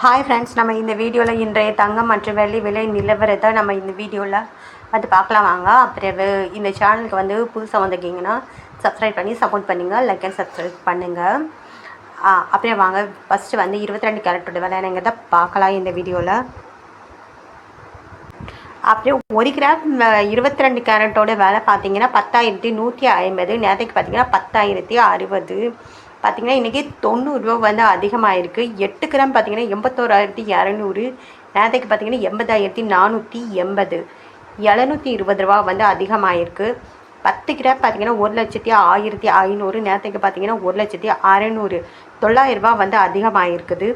Hi friends நம்ம இந்த வீடியோவில் இன்றைய தங்கம் மற்றும் வெள்ளி விலை நிலவரத்தை நம்ம இந்த வீடியோவில் வந்து பார்க்கலாம் வாங்க. அப்புறம் இந்த சேனலுக்கு வந்து புதுசாக வந்திருக்கீங்கன்னா சப்ஸ்கிரைப் பண்ணி சப்போர்ட் பண்ணுங்கள் லைக் அண்ட் சப்ஸ்கிரைப் பண்ணுங்கள் அப்புறம் வாங்க. ஃபஸ்ட்டு வந்து இருபத்தி ரெண்டு கேரட்டோட விலை என்னங்கிறத பார்க்கலாம் இந்த வீடியோவில் அப்படியே ஒரு கிராம் இருபத்தி ரெண்டு கேரட்டோட விலை பார்த்தீங்கன்னா பத்தாயிரத்தி நூற்றி ஐம்பது நேரத்துக்கு பார்த்தீங்கன்னா பத்தாயிரத்தி அறுபது. பார்த்தீங்கன்னா இன்றைக்கி தொண்ணூறுரூவா வந்து அதிகமாகிருக்கு எட்டு கிராம் பார்த்தீங்கன்னா எண்பத்தோராயிரத்தி இரநூறு. நேரத்துக்கு பார்த்தீங்கன்னா எண்பதாயிரத்தி நானூற்றி எண்பது. எழுநூற்றி இருபது ரூபா வந்து அதிகமாகிருக்கு பத்து கிராம் பார்த்தீங்கன்னா ஒரு லட்சத்தி ஆயிரத்தி ஐநூறு. நேரத்துக்கு பார்த்தீங்கன்னா ஒரு லட்சத்தி அறநூறு. தொள்ளாயிரரூபா வந்து அதிகமாகிருக்குது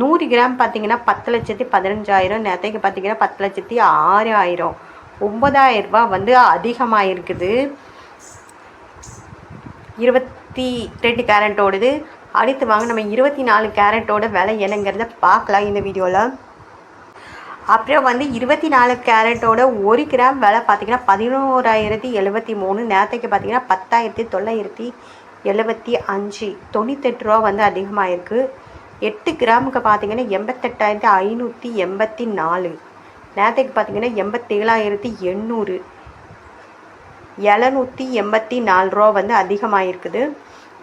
நூறு கிராம் பார்த்தீங்கன்னா பத்து லட்சத்தி பதினஞ்சாயிரம். நேரத்துக்கு பார்த்தீங்கன்னா பத்து லட்சத்தி ஆறாயிரம். ஒம்பதாயிரரூபா வந்து அதிகமாக இருக்குது இருபத்தி ரெண்டு கேரட்டோடது. அடுத்து வாங்க நம்ம இருபத்தி நாலு கேரட்டோட விலை என்னங்கிறத பார்க்கலாம் இந்த வீடியோவில் அப்புறம் வந்து இருபத்தி நாலு கேரட்டோட ஒரு கிராம் விலை பார்த்தீங்கன்னா பதினோராயிரத்தி எழுபத்தி மூணு. நேரத்துக்கு பார்த்தீங்கன்னா பத்தாயிரத்தி தொள்ளாயிரத்தி எழுபத்தி அஞ்சு. தொண்ணூத்தெட்டு ரூபா வந்து அதிகமாகிருக்கு எட்டு கிராமுக்கு பார்த்தீங்கன்னா எண்பத்தெட்டாயிரத்தி ஐநூற்றி எண்பத்தி நாலு. நேரத்துக்கு பார்த்தீங்கன்னா எண்பத்தேழாயிரத்தி எண்ணூறு. எழுநூற்றி எண்பத்தி நாலு ரூபா வந்து அதிகமாகிருக்குது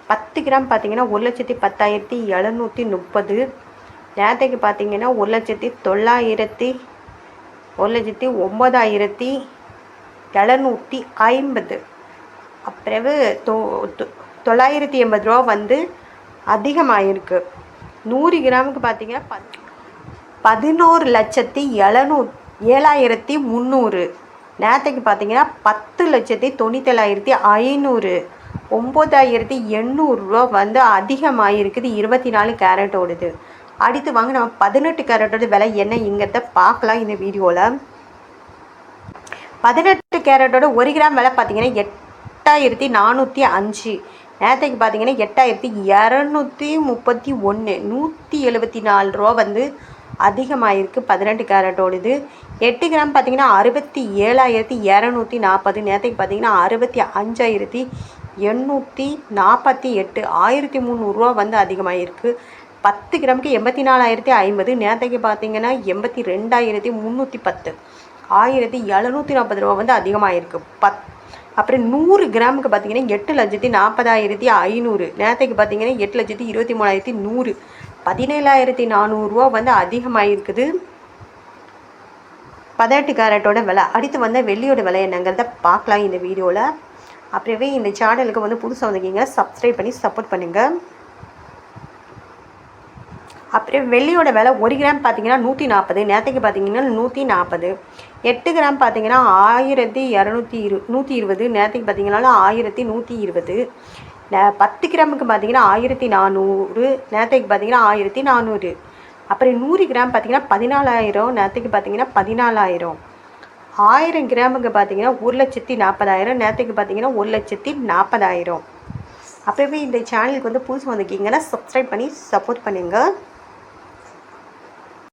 பத்து கிராம் பார்த்தீங்கன்னா ஒரு லட்சத்தி பத்தாயிரத்தி எழுநூற்றி முப்பது. நேரத்துக்கு பார்த்தீங்கன்னா ஒரு லட்சத்தி தொள்ளாயிரத்தி ஒரு லட்சத்தி ஒம்பதாயிரத்தி எழுநூற்றி ஐம்பது. அப்பிறகு தொ தொள்ளாயிரத்தி எண்பது ரூபா வந்து அதிகமாகிருக்கு நூறு கிராமுக்கு பார்த்தீங்கன்னா பத் பதினோரு லட்சத்தி எழுநூ ஏழாயிரத்தி முந்நூறு நேரத்துக்கு பார்த்தீங்கன்னா பத்து லட்சத்தி தொண்ணூத்தேழாயிரத்தி ஐநூறு. ஒம்பதாயிரத்தி எண்ணூறுரூவா வந்து அதிகமாகிருக்குது இருபத்தி நாலு கேரட்டோடது. அடுத்து வாங்க நம்ம பதினெட்டு கேரட்டோட விலை என்ன இங்கிறத பார்க்கலாம் இந்த வீடியோவில் பதினெட்டு கேரட்டோட ஒரு கிராம் விலை பார்த்தீங்கன்னா எட்டாயிரத்தி நானூற்றி அஞ்சு. நேரத்துக்கு பார்த்தீங்கன்னா எட்டாயிரத்தி இரநூத்தி முப்பத்தி ஒன்று நூற்றி எழுபத்தி நாலு ரூபா வந்து அதிகமாகிருக்கு பதினெட்டு கேரட்டோடது எட்டு கிராம் பார்த்திங்கன்னா அறுபத்தி ஏழாயிரத்தி இரநூத்தி நாற்பது. நேரத்துக்கு பார்த்திங்கன்னா அறுபத்தி அஞ்சாயிரத்தி எண்ணூற்றி நாற்பத்தி எட்டு. ஆயிரத்தி முந்நூறுரூவா வந்து அதிகமாகிருக்கு பத்து கிராமுக்கு எண்பத்தி நாலாயிரத்தி ஐம்பது. நேரத்துக்கு பார்த்திங்கன்னா எண்பத்தி ரெண்டாயிரத்தி முந்நூற்றி பத்து. ஆயிரத்தி எழுநூற்றி நாற்பது ரூபா வந்து அதிகமாகிருக்கு பத் அப்புறம் நூறு கிராமுக்கு பார்த்திங்கன்னா எட்டு லட்சத்தி நாற்பதாயிரத்தி ஐநூறு. நேரத்துக்கு பார்த்திங்கன்னா எட்டு லட்சத்தி இருபத்தி மூணாயிரத்தி நூறு. பதினேழாயிரத்தி நானூறுரூவா வந்து அதிகமாகிருக்குது பதினெட்டு கேரட்டோட விலை அடுத்து வந்து வெள்ளியோட விலை என்னங்கிறத பார்க்கலாம் இந்த வீடியோவில் அப்படியே இந்த சேனலுக்கு வந்து புதுசாக வந்திருக்கீங்க சப்ஸ்கிரைப் பண்ணி சப்போர்ட் பண்ணுங்கள் அப்படியே வெள்ளியோட விலை ஒரு கிராம் பார்த்தீங்கன்னா நூற்றி நாற்பது நேரத்துக்கு பார்த்தீங்கன்னா நூற்றி நாற்பது எட்டு கிராம் பார்த்தீங்கன்னா ஆயிரத்தி இரநூத்தி இரு நூற்றி இருபது நேரத்துக்கு பார்த்தீங்கன்னா ஆயிரத்தி நூற்றி இருபது. பத்து கிராமுக்கு பார்த்தீங்கன்னா ஆயிரத்தி நானூறு நேரத்துக்கு பார்த்தீங்கன்னா ஆயிரத்தி நானூறு. அப்புறம் நூறு கிராம் பார்த்தீங்கன்னா பதினாலாயிரம் நேரத்துக்கு பார்த்தீங்கன்னா பதினாலாயிரம். ஆயிரம் கிராமுக்கு பார்த்தீங்கன்னா ஒரு லட்சத்தி நாற்பதாயிரம் நேரத்துக்கு பார்த்தீங்கன்னா ஒரு லட்சத்தி நாற்பதாயிரம் அப்போவே இந்த சேனலுக்கு வந்து புதுசு வந்திருக்கீங்கன்னா சப்ஸ்கிரைப் பண்ணி சப்போர்ட் பண்ணுங்கள்